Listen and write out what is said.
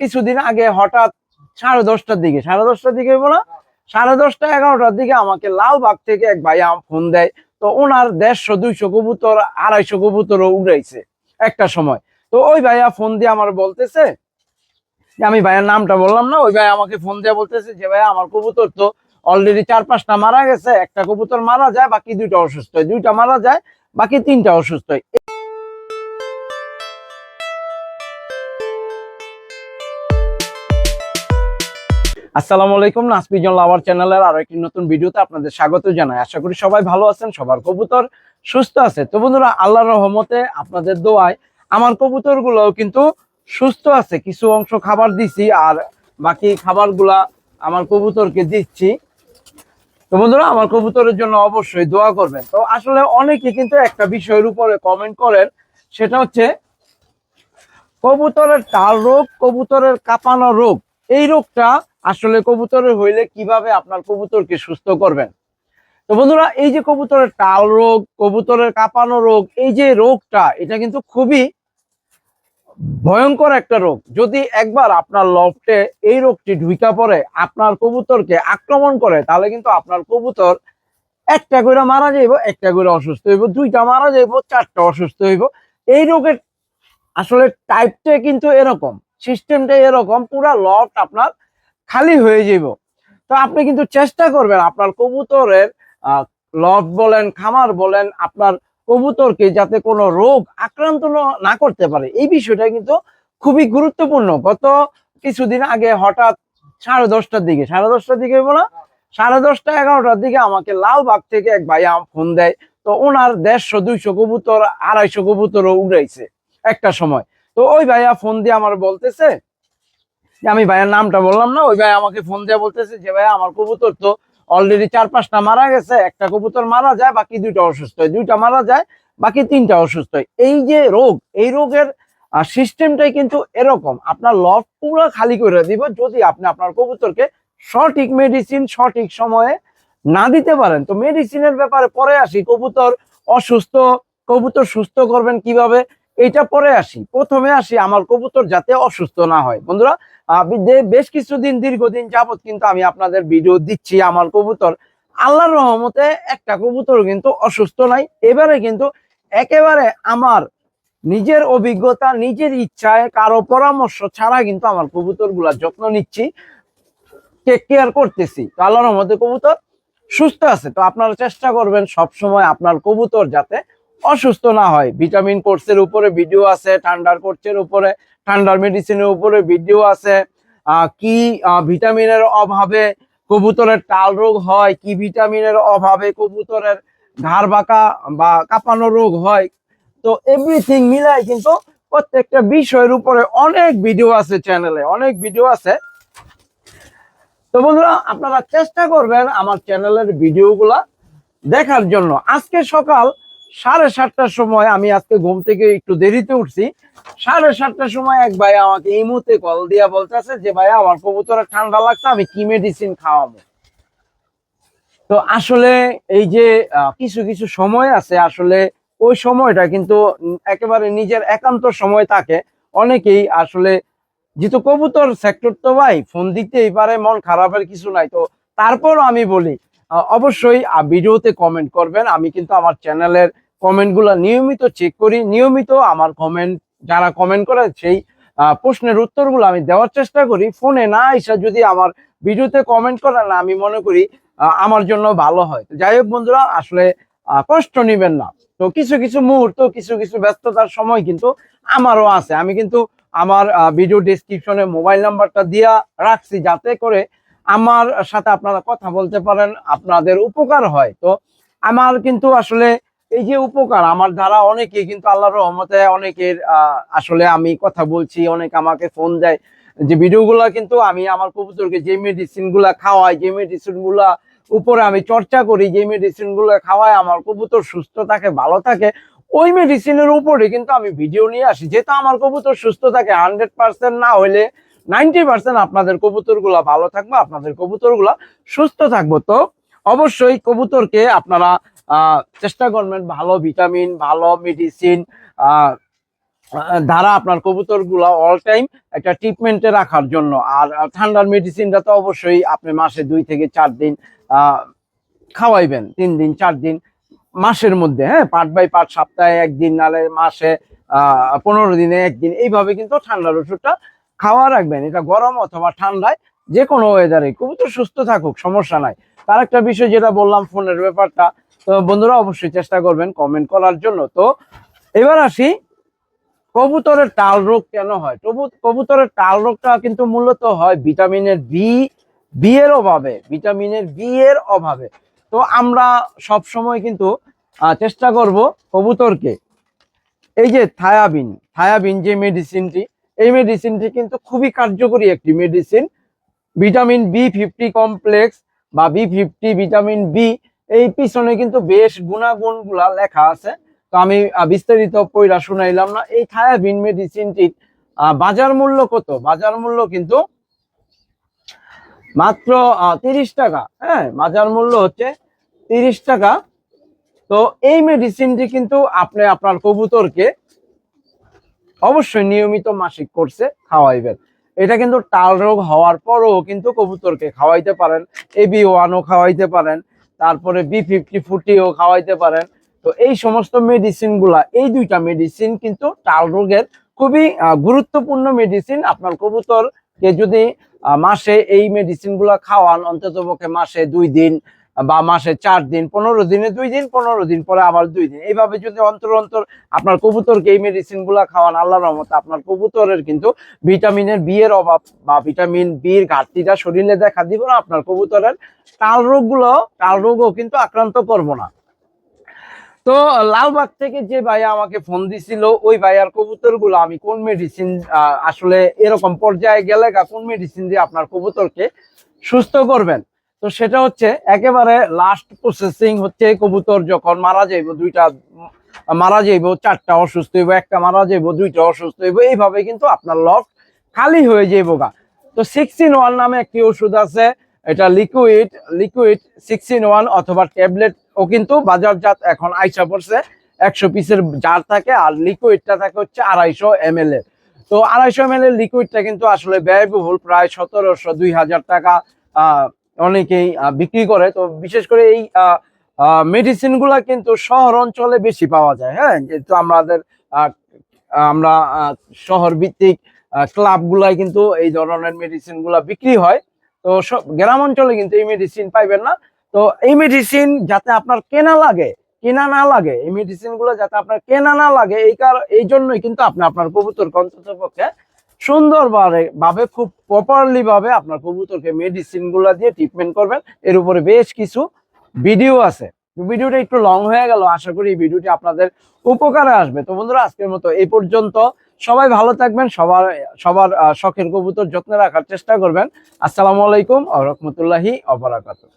কিছুদিন আগে হঠাৎ সাড়ে দশটার দিকে, সাড়ে দশটার দিকে বলো সাড়ে দশটা এগারোটার দিকে আমাকে লালবাগ থেকে এক ভাই ফোন দেয়। তো ওনার দেড়শো, দুইশো কবুতর, আড়াইশো কবুতরও উড়াইছে একটা সময়। তো ওই ভাইয়া ফোন দিয়ে আমার বলতেছে আমি ভাইয়ের নামটা বললাম না, ওই ভাই আমাকে ফোন দিয়ে বলতেছে যে, ভাইয়া, আমার কবুতর তো অলরেডি চার পাঁচটা মারা গেছে, একটা কবুতর মারা যায়, বাকি দুইটা অসুস্থ হয়। দুইটা মারা যায়, বাকি তিনটা অসুস্থ হয়। আসসালামু আলাইকুম নাসপিজন লাভার চ্যানেলের আরও একটি নতুন ভিডিওতে আপনাদের স্বাগত জানাই। আশা করি সবাই ভালো আছেন, সবার কবুতর সুস্থ আছে। তো বন্ধুরা, আল্লাহর রহমতে আপনাদের দোয়ায় আমার কবুতর গুলোও কিন্তু সুস্থ আছে। কিছু অংশ খাবার দিছি আর বাকি খাবারগুলা আমার কবুতরকে দিচ্ছি। তো বন্ধুরা, আমার কবুতরের জন্য অবশ্যই দোয়া করবেন। তো আসলে অনেকে কিন্তু একটা বিষয়ের উপরে কমেন্ট করেন, সেটা হচ্ছে কবুতরের তাল রোগ, কবুতরের কাঁপানো রোগ। এই রোগটা আসলে কবুতরের হইলে কীভাবে আপনার কবুতরকে সুস্থ করবেন? তো বন্ধুরা, এই যে কবুতরের টাল রোগ, কবুতরের কাঁপানো রোগ, এই যে রোগটা, এটা কিন্তু খুবই ভয়ঙ্কর একটা রোগ। যদি একবার আপনার লফটে এই রোগটি ঢুইকা পড়ে, আপনার কবুতরকে আক্রমণ করে, তাহলে কিন্তু আপনার কবুতর একটা করে মারা যাইব, একটা করে অসুস্থ হইব, দুইটা মারা যাইব, চারটা অসুস্থ হইব। এই রোগের আসলে টাইপটা কিন্তু এরকম। সিস্টেমটা এরকম, পুরো লফট আপনার খালি হয়ে যাব তো আপনি কিন্তু চেষ্টা করবেন আপনার কবুতরের লফট বলেন, খামার বলেন, আপনার কবুতরকে যাতে কোনো রোগ আক্রান্ত না করতে পারে। এই বিষয়টা কিন্তু খুবই গুরুত্বপূর্ণ। গত কিছুদিন আগে হঠাৎ সাড়ে দশটার দিকে, সাড়ে দশটার দিকে বলো সাড়ে দশটা, এগারোটার দিকে আমাকে লালবাগ থেকে এক ভাই ফোন দেয়। তো ওনার দেড়শো, দুইশো কবুতর, আড়াইশো কবুতরও উড়াইছে একটা সময়। তো ওই ভাইয়া ফোন দিয়ে আমার বলতেছে আমি ভাইয়ের নামটা বললাম না, ওই ভাই আমাকে ফোন দিয়ে বলতেছে যে, ভাইয়া, আমার কবুতর তো অলরেডি চার পাঁচটা মারা গেছে, একটা কবুতর মারা যায়, বাকি দুইটা অসুস্থ হয়। দুইটা মারা যায়, বাকি তিনটা অসুস্থ হয়। এই যে রোগ, এই রোগের সিস্টেমটাই কিন্তু এরকম। আপনার লফ পুরো খালি করে দিব যদি আপনি আপনার কবুতরকে সঠিক মেডিসিন সঠিক সময়ে না দিতে পারেন। তো মেডিসিনের ব্যাপারে পরে আসি। কবুতর অসুস্থ, কবুতর সুস্থ করবেন কীভাবে? এটা পরে আসি। প্রথমে আসি আমার কবুতর যাতে অসুস্থ না হয়। বন্ধুরা বেশ কিছুদিন, দীর্ঘদিন যাবত কিন্তু আমি আপনাদের ভিডিও দিচ্ছি আমার কবুতর। আল্লাহর রহমতে একটা কবুতর কিন্তু অসুস্থ নাই। এবারে কিন্তু একেবারে আমার নিজের অভিজ্ঞতা, নিজের ইচ্ছায় কারও পরামর্শ ছাড়া কিন্তু আমার কবুতর যত্ন নিচ্ছি টেক কেয়ার করতেছি। তো আল্লাহর রহমতে কবুতর সুস্থ আছে। তো আপনারা চেষ্টা করবেন সব সময় আপনার কবুতর যাতে অসুস্থ না হয়। ভিটামিন কোর্সের উপরে ভিডিও আছে, ঠান্ডার কোর্সের উপরে, ঠান্ডার মেডিসিনের উপরে ভিডিও আছে। কি ভিটামিনের অভাবে কবুতরের টাল রোগ হয়, কি ভিটামিনের অভাবে কবুতরের ঘাড় বাঁকা বা কাঁপানো রোগ হয়। তো এভরিথিং মিলাই কিন্তু প্রত্যেকটা বিষয়ের উপরে অনেক ভিডিও আছে চ্যানেলে অনেক ভিডিও আছে। তো বন্ধুরা, আপনারা চেষ্টা করবেন আমার চ্যানেলের ভিডিওগুলা দেখার জন্য। আজকে সকাল সাড়ে সাতটার সময় আমি আজকে ঘুম থেকে একটু দেরিতে উঠছি। সাড়ে সাতটার সময় এক ভাই আমাকে এই মুহূর্তে কল দিয়া বলতেছে যে, ভাই, আমার কবুতরের ঠান্ডা লাগছে, আমি কি মেডিসিন খাওয়াবো? তো আসলে এই যে কিছু কিছু সময় আছে, আসলে ওই সময়টা কিন্তু একেবারে নিজের একান্ত সময় থাকে। অনেকেই আসলে, যেহেতু কবুতর সেক্টর তো ভাই ফোন দিতেই পারে, মন খারাপের কিছু নাই। তো তারপর আমি বলি অবশ্যই ভিডিওতে কমেন্ট করবেন। আমি কিন্তু আমার চ্যানেলের কমেন্টগুলো নিয়মিত চেক করি। নিয়মিত আমার কমেন্ট যারা কমেন্ট করে সেই প্রশ্নের উত্তরগুলো আমি দেওয়ার চেষ্টা করি। ফোনে না এসে যদি আমার ভিডিওতে কমেন্ট করেন না, আমি মনে করি আমার জন্য ভালো হয়। যাই হোক বন্ধুরা, আসলে কষ্ট নিবেন না। তো কিছু কিছু মুহূর্ত, কিছু কিছু ব্যস্ততার সময় কিন্তু আমারও আছে। আমি কিন্তু আমার ভিডিও ডেসক্রিপশনে মোবাইল নাম্বারটা দিয়া রাখছি যাতে করে আমার সাথে আপনারা কথা বলতে পারেন, আপনাদের উপকার হয়। তো আমার কিন্তু আসলে এই যে উপকার, আমার দ্বারা অনেকে কিন্তু আল্লাহর রহমতে অনেকের আসলে আমি কথা বলছি, অনেক আমাকে ফোন দেয়। যে ভিডিওগুলা কিন্তু আমি আমার কবুতরকে যে মেডিসিনগুলা খাওয়াই, যে মেডিসিনগুলা উপরে আমি চর্চা করি, যে মেডিসিনগুলো খাওয়াই, আমার কবুতর সুস্থ থাকে, ভালো থাকে, ওই মেডিসিনের উপরে কিন্তু আমি ভিডিও নিয়ে আসি। যেহেতু আমার কবুতর সুস্থ থাকে হান্ড্রেড পার্সেন্ট না হলে নাইনটি পার্সেন্ট আপনাদের কবুতরগুলা ভালো থাকবে, আপনাদের কবুতরগুলা সুস্থ থাকব। তো অবশ্যই কবুতরকে আপনারা চেষ্টা করবেন ভালো ভিটামিন, ভালো মেডিসিন ধারা আপনার কবুতরগুলা অল টাইম একটা ট্রিটমেন্টে রাখার জন্য। আর ঠান্ডার মেডিসিনটা তো অবশ্যই আপনি মাসে দুই থেকে চার দিন খাওয়াইবেন। তিন দিন, চার দিন, মাসের মধ্যে হ্যাঁ? পার্ট বাই পার্ট সপ্তাহে একদিন, নালে মাসে পনেরো দিনে একদিন, এইভাবে কিন্তু ঠান্ডার ওষুধটা খাওয়া রাখবেন। এটা গরম অথবা ঠান্ডায় যে কোনো ওয়েদারে কবুতর সুস্থ থাকুক, সমস্যা নাই। তার একটা বিষয় যেটা বললাম, ফোনের ব্যাপারটা তো বন্ধুরা অবশ্যই চেষ্টা করবেন কমেন্ট করার জন্য। তো এবার আসি, কবুতরের টাল রোগ কেন হয়? কবু- কবুতরের টাল রোগটা কিন্তু মূলত হয় ভিটামিনের বি বি এর অভাবে ভিটামিনের বি এর অভাবে। তো আমরা সব সময় কিন্তু চেষ্টা করব কবুতরকে। এই যে থায়াবিন থায়াবিন যে মেডিসিনটি এই মেডিসিনটি কিন্তু খুবই কার্যকরী একটি medicine vitamin B fifty complex বা বি ফিফটি ভিটামিন বি এই পিছনে কিন্তু বেশ গুণাগুণগুলা লেখা আছে। তো আমি বিস্তারিত পয়রা শুনাইলাম না। এই থায়াবিন মেডিসিনটির বাজার মূল্য কত? বাজার মূল্য কিন্তু মাত্র তিরিশ টাকা। হ্যাঁ বাজার মূল্য হচ্ছে তিরিশ টাকা। তো এই মেডিসিনটি কিন্তু আপনি আপনার কবুতরকে অবশ্যই নিয়মিত মাসিক করছে খাওয়াইবেন। এটা কিন্তু টাল রোগ হওয়ার পরও কিন্তু কবুতরকে খাওয়াইতে পারেন এবি ওয়ানও খাওয়াইতে পারেন। তারপরে বি ফিফটি ফুটিও খাওয়াইতে পারেন। তো এই সমস্ত মেডিসিনগুলা, এই দুইটা মেডিসিন কিন্তু টাল রোগের খুবই গুরুত্বপূর্ণ মেডিসিন আপনার কবুতরকে যদি মাসে এই মেডিসিনগুলা খাওয়ান অন্তত মাসে দুই দিন বা মাসে চার দিন, পনেরো দিনে দুই দিন, পনেরো দিন পরে আবার দুই দিন। এইভাবে যদি অন্তর অন্তর আপনার কবুতরকে এই মেডিসিনগুলা খাওয়ান আল্লাহ রহমত আপনার কবুতরের কিন্তু ভিটামিনের বি এর অভাব বা ভিটামিন বি এর ঘাটতিটা শরীরে দেখা দিব না, আপনার কবুতরের টাল রোগগুলো টাল রোগও কিন্তু আক্রান্ত করব না। তো লালবাগ থেকে যে ভাইয়া আমাকে ফোন দিছিল, ওই ভাইয়ার কবুতরগুলো আমি কোন মেডিসিন আসলে এরকম পর্যায়ে গেলে কোন মেডিসিন দিয়ে আপনার কবুতরকে সুস্থ করবেন? তো সেটা হচ্ছে একেবারে লাস্ট প্রসেসিং হচ্ছে কবুতর যখন মারা যাইব, দুইটা মারা যাইব, চারটা অসুস্থ হইব, একটা মারা যাইব, দুইটা অসুস্থ হইব, এইভাবে কিন্তু আপনার লক খালি হয়ে যাইব গা তো সিক্সটিন ওয়ান নামে একটি ওষুধ আছে, এটা লিকুইড লিকুইড সিক্সটিন ওয়ান অথবা ট্যাবলেট ও কিন্তু বাজারজাত এখন আইসা পড়ছে, একশো পিসের জার থাকে আর লিকুইডটা থাকে হচ্ছে আড়াইশো এম এর। তো আড়াইশো এম এর লিকুইডটা কিন্তু আসলে ব্যয়বহুল, প্রায় সতেরোশো, দুই হাজার টাকা অনেকেই বিক্রি করে। তো বিশেষ করে এই মেডিসিনগুলা কিন্তু শহর অঞ্চলে বেশি পাওয়া যায় হ্যাঁ? যেহেতু আমাদের আমরা শহর ভিত্তিক ক্লাব গুলাই কিন্তু এই ধরনের মেডিসিনগুলা বিক্রি হয়। তো সব গ্রাম অঞ্চলে কিন্তু এই মেডিসিন পাইবেন না। তো এই মেডিসিন যাতে আপনার কেনা লাগে, কেনা না লাগে, এই মেডিসিনগুলো যাতে আপনার কেনা না লাগে, এই কার, এই জন্যই কিন্তু আপনি আপনার কবুতর অন্তত পক্ষে সুন্দর ভাবে, খুব প্রপারলি ভাবে আপনার কবুতরকে মেডিসিনগুলা দিয়ে ট্রিটমেন্ট করবেন। এর উপরে বেশ কিছু ভিডিও আছে। ভিডিওটা একটু লং হয়ে গেল। আশা করি এই ভিডিওটি আপনাদের উপকারে আসবে। তো বন্ধুরা, আজকের মতো এই পর্যন্ত। সবাই ভালো থাকবেন, সবার সবার শখের কবুতর যত্নে রাখার চেষ্টা করবেন। আসসালামু আলাইকুম আ রহমতুল্লাহি অবরাকাতুহ